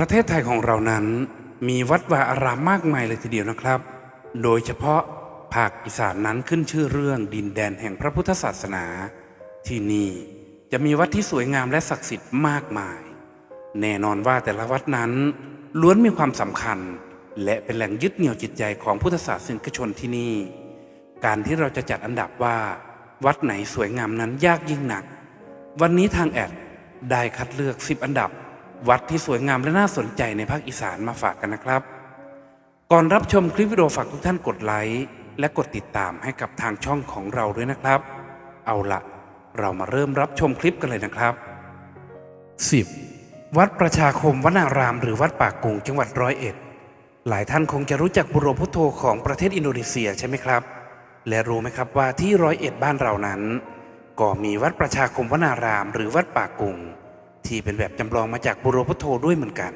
ประเทศไทยของเรานั้น มีวัดวาอารามมากมายเลยทีเดียวนะครับ โดยเฉพาะภาคอีสานนั้นขึ้นชื่อเรื่องดินแดนแห่งพระพุทธศาสนา ที่นี่จะมีวัดที่สวยงามและศักดิ์สิทธิ์มากมาย แน่นอนว่าแต่ละวัดนั้น ล้วนมีความสำคัญ และเป็นแหล่งยึดเหนี่ยวจิตใจของพุทธศาสนิกชนที่นี่ การที่เราจะจัดอันดับว่า วัดไหนสวยงามนั้นยากยิ่งหนัก วันนี้ทางแอดได้คัดเลือก 10 อันดับ วัดที่สวยงามและน่าสนใจในภาคอีสานมาฝากกันนะครับ ก่อนรับชมคลิปวิดีโอฝากทุกท่านกดไลค์และกดติดตามให้กับทางช่องของเราด้วยนะครับ เอาละเรามาเริ่มรับชมคลิปกันเลยนะครับ 10. วัดประชาคมวนาราม หรือวัดปากกุงจังหวัดร้อยเอ็ดหลายท่านคงจะรู้จักบุโรพุทโธของประเทศอินโดนีเซียใช่ไหมครับ และรู้ไหมครับว่าที่ร้อยเอ็ดบ้านเรานั้น ก็มีวัดประชาคมวนาราม หรือวัดปากกุง ที่เป็นแบบจำลองมาจากบุโรพุทโธด้วยเหมือนกัน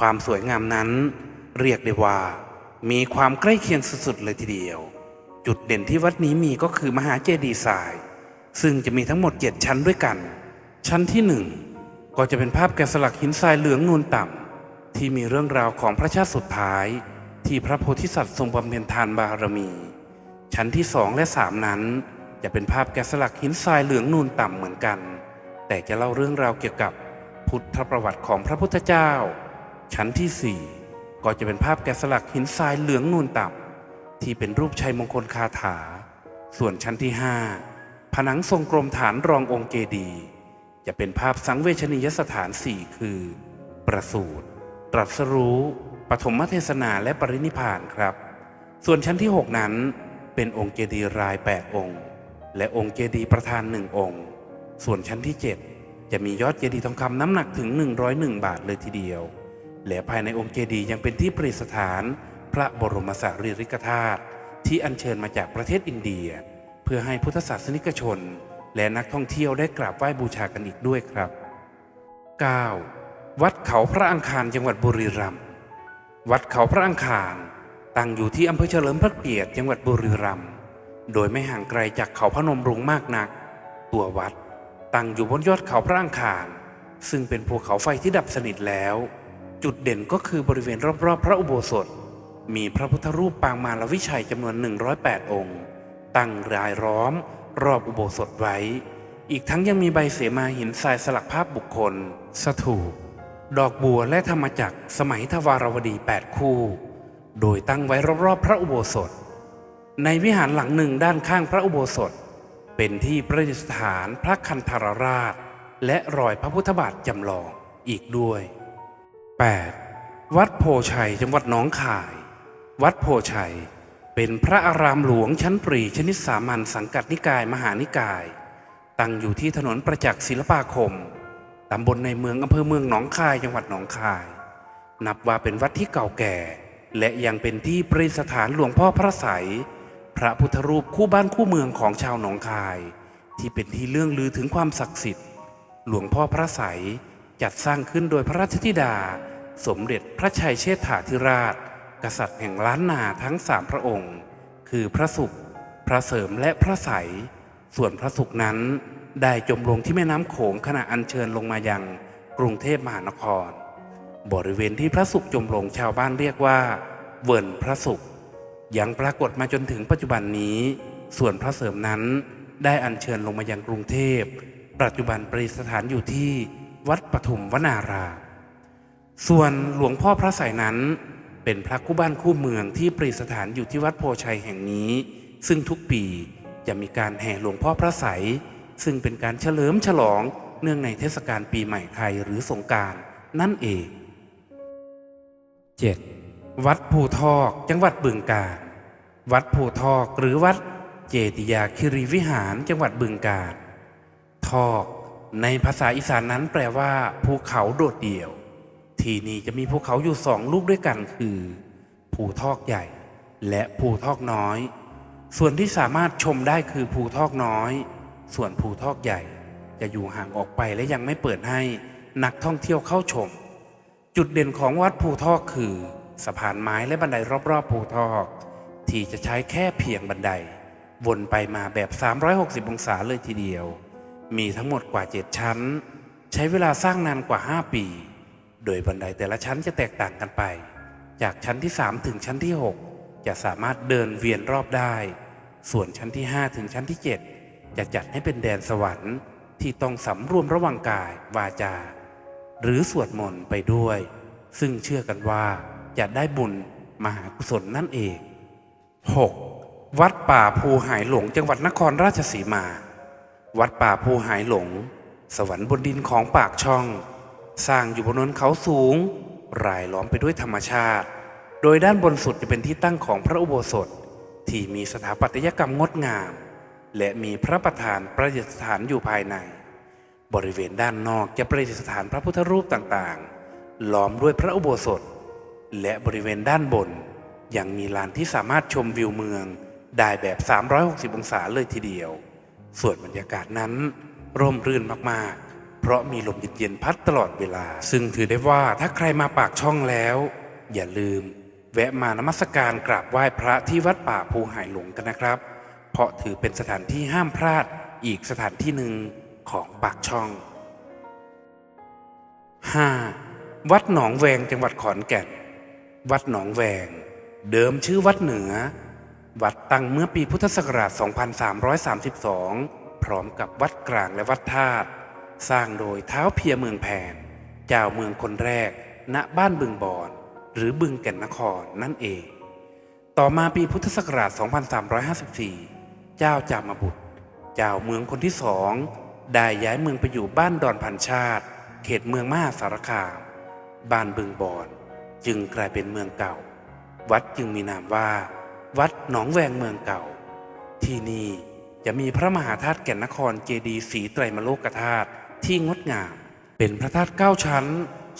ความสวยงามนั้นเรียกได้ว่ามีความใกล้เคียงสุดๆเลยทีเดียว จุดเด่นที่วัดนี้มีก็คือมหาเจดีย์ทราย ซึ่งจะมีทั้งหมด7ชั้นด้วยกัน ชั้นที่หนึ่งก็จะเป็นภาพแกะสลักหินทรายเหลืองนูนต่ำที่มีเรื่องราวของพระชาติสุดท้าย ที่พระโพธิสัตว์ทรงบำเพ็ญทานบารมี ชั้นที่สองและสามนั้น จะเป็นภาพแกะสลักหินทรายเหลืองนูนต่ำเหมือนกัน แต่จะเล่าเรื่องราวเกี่ยวกับพุทธประวัติของพระพุทธเจ้า ชั้นที่สี่ก็จะเป็นภาพแกะสลักหินทรายเหลืองนูนต่ำที่เป็นรูปชัยมงคลคาถา ส่วนชั้นที่ห้าผนังทรงกลมฐานรององค์เจดีย์จะเป็นภาพสังเวชนียสถานสี่คือ ประสูติตรัสรู้ปฐมเทศนาและปรินิพพานครับ ส่วนชั้นที่ 6 นั้นเป็นองค์เจดีย์ราย 8 องค์ และองค์เจดีย์ประธานหนึ่งองค์ ส่วนชั้นที่ 7 จะมียอดเจดีย์ทองคำน้ำหนักถึง 101 บาทเลยทีเดียว และภายในองค์เจดีย์ยังเป็นที่ประดิษฐาน พระบรมสารีริกธาตุที่อัญเชิญมาจากประเทศอินเดีย เพื่อให้พุทธศาสนิกชน และนักท่องเที่ยวได้กราบไหว้บูชากันอีกด้วยครับ 9. วัดเขาพระอังคารจังหวัดบุรีรัมย์วัดเขาพระอังคารตั้งอยู่ที่อำเภอเฉลิมพระเกียรติจังหวัดบุรีรัมย์โดยไม่ห่างไกลจากเขาพนมรุ้งมากนัก ตัววัด ตั้งอยู่บนยอดเขาพระอังคาร ซึ่งเป็นภูเขาไฟที่ดับสนิทแล้ว จุดเด่นก็คือบริเวณรอบๆ พระอุโบสถ มีพระพุทธรูปปางมาลวิชัยจำนวน 108 องค์ ตั้งรายล้อม รอบอุโบสถไว้ อีกทั้งยังมีใบเสมาหินทรายสลักภาพบุคคล สถูปดอกบัวและธรรมจักรสมัยทวารวดี 8 คู่ โดยตั้งไว้รอบๆ พระอุโบสถ ในวิหารหลังหนึ่งด้านข้างพระอุโบสถ เป็นที่ประดิษฐานพระคันธารราช และรอยพระพุทธบาทจำลองอีกด้วย 8. วัดโพชัยจังหวัดหนองคาย วัดโพชัย เป็นพระอารามหลวงชั้นปรีชนิดสามัญสังกัดนิกายมหานิกาย ตั้งอยู่ที่ถนนประจักษ์ศิลปาคมตำบลในเมืองอำเภอเมืองหนองคายจังหวัดหนองคาย นับว่าเป็นวัดที่เก่าแก่ และยังเป็นที่ประดิษฐานหลวงพ่อพระไสย พระพุทธรูปคู่บ้านคู่เมืองของชาวหนองคาย ที่เป็นที่เลื่องลือถึงความศักดิ์สิทธิ์ หลวงพ่อพระไสยจัดสร้างขึ้นโดยพระราชธิดา สมเด็จพระชัยเชษฐาธิราช กษัตริย์แห่งล้านนาทั้งสามพระองค์ คือพระสุข พระเสริมและพระไสยส่วนพระสุขนั้นได้จมลงที่แม่น้ำโขงขณะอัญเชิญลงมายังกรุงเทพมหานคร บริเวณที่พระสุขจมลงชาวบ้านเรียกว่า เวิร์นพระสุข ยังปรากฏมาจนถึงปัจจุบันนี้ ส่วนพระเสริมนั้นได้อัญเชิญลงมายังกรุงเทพ ปัจจุบันประดิษฐานอยู่ที่วัดปฐุมวนารามส่วนหลวงพ่อพระไสยนั้น เป็นพระคู่บ้านคู่เมืองที่ประดิษฐานอยู่ที่วัดโพชัยแห่งนี้ ซึ่งทุกปีจะมีการแห่หลวงพ่อพระไสยซึ่งเป็นการเฉลิมฉลองเนื่องในเทศกาลปีใหม่ไทยหรือสงการนั่นเอง 7. วัดภูทอกจังหวัดบึงกาฬ วัดภูทอกหรือวัดเจติยาคิรีวิหารจังหวัดบึงกาฬทอกในภาษาอีสานนั้นแปลว่า ภูเขาโดดเดี่ยว ที่นี่จะมีภูเขาอยู่สองลูกด้วยกันคือ ภูทอกใหญ่ และภูทอกน้อย ส่วนที่สามารถชมได้คือภูทอกน้อย ส่วนภูทอกใหญ่ จะอยู่ห่างออกไปและยังไม่เปิดให้นักท่องเที่ยวเข้าชม จุดเด่นของวัดภูทอกคือ สะพานไม้และบันไดรอบๆภูทอก ที่จะใช้แค่เพียงบันได วนไปมาแบบ 360 องศาเลยทีเดียว มีทั้งหมดกว่า 7 ชั้น ใช้เวลาสร้างนานกว่า 5 ปี โดยบันไดแต่ละชั้นจะแตกต่างกันไป จากชั้นที่ 3 ถึงชั้นที่ 6 จะสามารถเดินเวียนรอบได้ ส่วนชั้นที่ 5 ถึงชั้นที่ 7 จะจัดให้เป็นแดนสวรรค์ที่ต้องสำรวมระว่างกายวาจา หรือสวดมนต์ไปด้วย ซึ่งเชื่อกันว่าจะได้บุญมหากุศลนั่นเอง 6. วัดป่าภูหายหลงจังหวัดนครราชสีมา วัดป่าภูหายหลง สวรรค์บนดินของปากช่อง สร้างอยู่บนนนเขาสูง รายล้อมไปด้วยธรรมชาติ โดยด้านบนสุดจะเป็นที่ตั้งของพระอุโบสถ ที่มีสถาปัตยกรรมงดงาม และมีพระประธานประดิษฐานอยู่ภายใน บริเวณด้านนอกจะประดิษฐานพระพุทธรูปต่างๆ ล้อมด้วยพระอุโบสถ และบริเวณด้านบน ยังมีลานที่สามารถชมวิวเมืองได้แบบ 360 องศาเลยทีเดียว ส่วนบรรยากาศนั้น ร่มรื่นมากๆ เพราะมีลมเย็นๆพัดตลอดเวลา ซึ่งถือได้ว่าถ้าใครมาปากช่องแล้ว อย่าลืม แวะมานมัสการกราบไหว้พระที่วัดป่าภูหายหลงกันนะครับ เพราะถือเป็นสถานที่ห้ามพลาดอีกสถานที่หนึ่งของปากช่อง 5. วัดหนองแวงจังหวัดขอนแก่น วัดหนองแวง เดิมชื่อวัดเหนือ วัดตั้งเมื่อปีพุทธศักราช 2332 พร้อมกับวัดกลางและวัดธาตุ สร้างโดยเท้าเพียเมืองแผน เจ้าเมืองคนแรก ณ บ้านบึงบอน หรือบึงแก่นนครนั่นเอง ต่อมาปีพุทธศักราช 2354 เจ้าจามบุตร เจ้าเมืองคนที่สอง ได้ย้ายเมืองไปอยู่บ้านดอนพันชาติ เขตเมืองมหาสารคาม บ้านบึงบอน จึงกลายเป็นเมืองเก่า วัดจึงมีนามว่า วัดหนองแวงเมืองเก่า ที่นี่จะมีพระมหาธาตุแก่นนครเจดีสีไตรมโลกธาตุที่งดงาม เป็นพระธาตุเก้าชั้น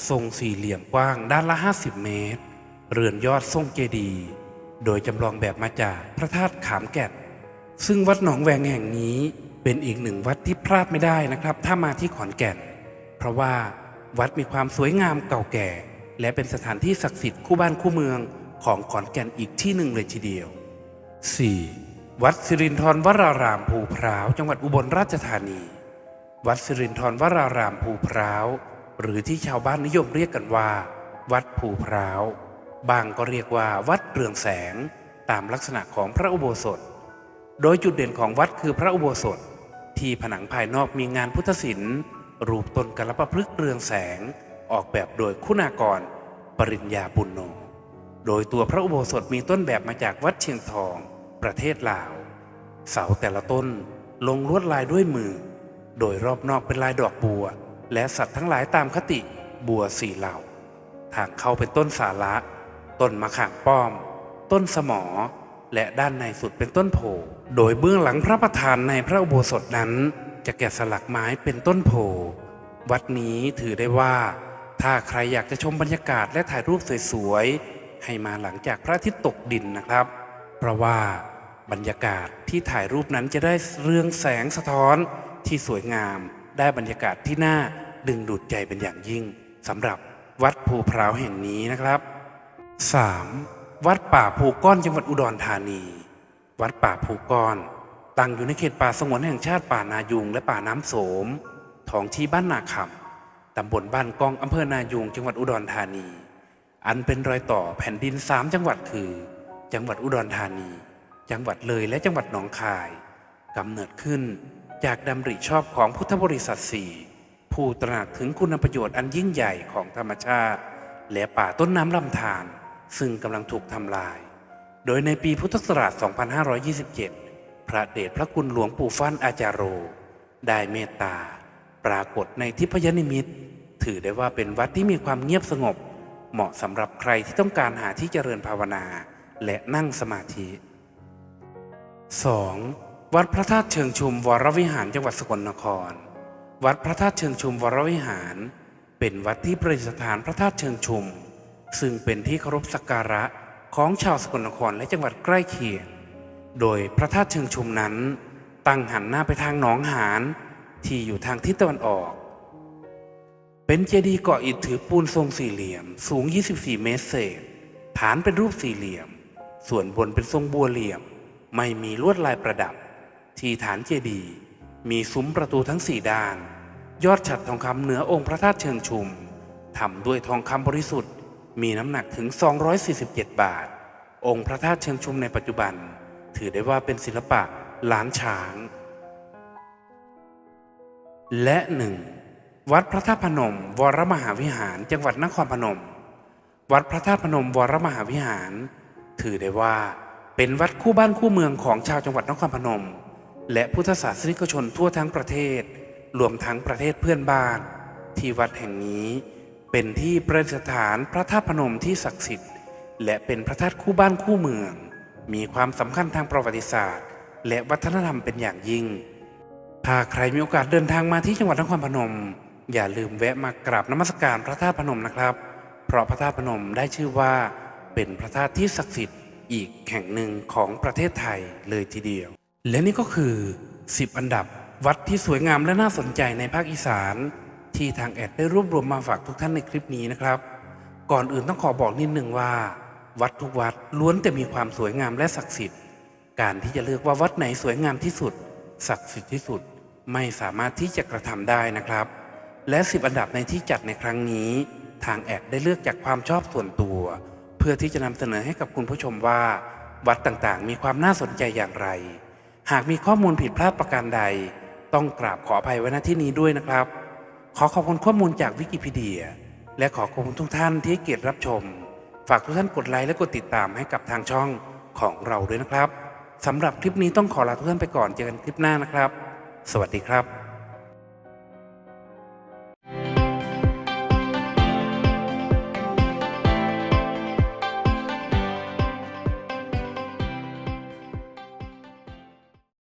ทรงสี่เหลี่ยมกว้างด้านละ 50 เมตร เรือนยอดทรงเจดีโดยจำลองแบบมาจากพระธาตุขามแก่นซึ่งวัดหนองแวงแห่งนี้เป็นอีกหนึ่งวัดที่พลาดไม่ได้นะครับ ถ้ามาที่ขอนแก่น เพราะว่าวัดมีความสวยงามเก่าแก่ และเป็นสถานที่ศักดิ์สิทธิ์คู่บ้านคู่เมือง ของขอนแก่นอีกที่หนึ่งเลยทีเดียว 4. วัดสิรินทรวรารามภูพร้าว จังหวัดอุบลราชธานี วัดสิรินทรวรารามภูพร้าว หรือที่ชาวบ้านนิยมเรียกกันว่า วัดภูพร้าว บางก็เรียกว่าวัดเรืองแสง ตามลักษณะของพระอุโบสถ โดยจุดเด่นของวัดคือพระอุโบสถ ที่ผนังภายนอกมีงานพุทธศิลป์รูปต้นกระประพฤกษ์เรืองแสง ออกแบบโดยคุณากร ปริญญาบุญโน โดยตัวพระอุโบสถมีต้นแบบมาจากวัดเชียงทอง ประเทศลาว เสาแต่ละต้นลงลวดลายด้วยมือ โดยรอบนอกเป็นลายดอกบัว และสัตว์ทั้งหลายตามคติบัวสี่เหล่า ทางเข้าเป็นต้นสาระต้นมะขามป้อม ต้นสมอ และด้านในสุดเป็นต้นโพธิ์โดยเบื้องหลังพระประธานในพระอุโบสถนั้น จะแกะสลักไม้เป็นต้นโพธิ์วัดนี้ถือได้ว่า ถ้าใครอยากจะชมบรรยากาศและถ่ายรูปสวยๆ ให้มาหลังจากพระอาทิตย์ตกดินนะครับ เพราะว่าบรรยากาศที่ถ่ายรูปนั้นจะได้เรืองแสงสะท้อนที่สวยงาม ได้บรรยากาศที่น่าดึงดูดใจเป็นอย่างยิ่งสำหรับวัดภูพร้าวแห่งนี้นะครับ 3. วัดป่าภูก้อนจังหวัดอุดรธานี วัดป่าภูก้อน ตั้งอยู่ในเขตป่าสงวนแห่งชาติป่านายุงและป่าน้ำโสมท้องที่บ้านนาคำตำบลบ้านกองอำเภอนายุงจังหวัดอุดรธานี อันเป็นรอยต่อแผ่นดินสามจังหวัดคือ จังหวัดอุดรธานี จังหวัดเลยและจังหวัดหนองคายกำเนิดขึ้นจากดำริชอบของพุทธบริษัทสี่ผู้ตระหนักถึงคุณประโยชน์อันยิ่งใหญ่ของธรรมชาติ และป่าต้นน้ำลำธารซึ่งกำลังถูกทำลาย โดยในปีพุทธศักราช 2527 พระเดชพระคุณหลวงปู่ฟั่นอาจารโร ได้เมตตา ปรากฏในทิพยนิมิต ถือได้ว่าเป็นวัดที่มีความเงียบสงบ เหมาะสำหรับใครที่ต้องการหาที่เจริญภาวนาและนั่งสมาธิ 2. วัดพระธาตุเชิงชุมวรวิหารจังหวัดสกลนคร วัดพระธาตุเชิงชุมวรวิหาร เป็นวัดที่ประดิษฐานพระธาตุเชิงชุม ซึ่งเป็นที่เคารพสักการะของชาวสกลนครและจังหวัดใกล้เคียง โดยพระธาตุเชิงชุมนั้น ตั้งหันหน้าไปทางหนองหานที่อยู่ทางทิศตะวันออก เป็นเจดีย์เกาะอิฐถือปูนทรงสี่เหลี่ยม สูง 24 เมตรเศษ ฐานเป็นรูปสี่เหลี่ยม ส่วนบนเป็นทรงบัวเหลี่ยม ไม่มีลวดลายประดับ ที่ฐานเจดีย์มีซุ้มประตูทั้งสี่ด้าน ยอดฉัดทองคำเหนือองค์พระธาตุเชิงชุมทำด้วยทองคำบริสุทธิ์ มีน้ำหนักถึง 247 บาท องค์พระธาตุเชิงชุมในปัจจุบัน ถือได้ว่าเป็นศิลปะล้านช้าง และหนึ่ง วัดพระธาตุพนม วรมหาวิหาร จังหวัดนครพนม วัดพระธาตุพนม วรมหาวิหาร ถือได้ว่าเป็นวัดคู่บ้านคู่เมืองของชาวจังหวัดนครพนม และพุทธศาสนิกชนทั่วทั้งประเทศ รวมทั้งประเทศเพื่อนบ้าน ที่วัดแห่งนี้เป็นที่ประดิษฐานพระธาตุพนมที่ศักดิ์สิทธิ์ และเป็นพระธาตุคู่บ้านคู่เมือง มีความสำคัญทางประวัติศาสตร์ และวัฒนธรรมเป็นอย่างยิ่ง ถ้าใครมีโอกาสเดินทางมาที่จังหวัดนครพนม อย่าลืมแวะมากราบนมัสการพระธาตุพนมนะครับ เพราะพระธาตุพนมได้ชื่อว่าเป็นพระธาตุที่ศักดิ์สิทธิ์อีกแห่งหนึ่งของประเทศไทยเลยทีเดียว และนี่ก็คือ 10 อันดับวัดที่สวยงามและน่าสนใจในภาคอีสาน ที่ทางแอดได้รวบรวมมาฝากทุกท่านในคลิปนี้นะครับ ก่อนอื่นต้องขอบอกนิดนึงว่า วัดทุกวัดล้วนแต่มีความสวยงามและศักดิ์สิทธิ์ การที่จะเลือกว่าวัดไหนสวยงามที่สุด ศักดิ์สิทธิ์ที่สุด ไม่สามารถที่จะกระทำได้นะครับ และสิบอันดับในที่จัดในครั้งนี้ ทางแอดได้เลือกจากความชอบส่วนตัว เพื่อที่จะนำเสนอให้กับคุณผู้ชมว่า วัดต่างๆ มีความน่าสนใจอย่างไร หากมีข้อมูลผิดพลาดประการใด ต้องกราบขออภัยไว้ณที่นี้ด้วยนะครับ ขอขอบคุณข้อมูลจากวิกิพีเดีย และขอขอบคุณทุกท่านที่ให้เกียรติรับชม ฝากทุกท่านกดไลค์และกดติดตามให้กับทางช่องของเราด้วยนะครับสำหรับคลิปนี้ต้องขอลาทุกท่านไปก่อนเจอกันคลิปหน้านะครับ สวัสดีครับ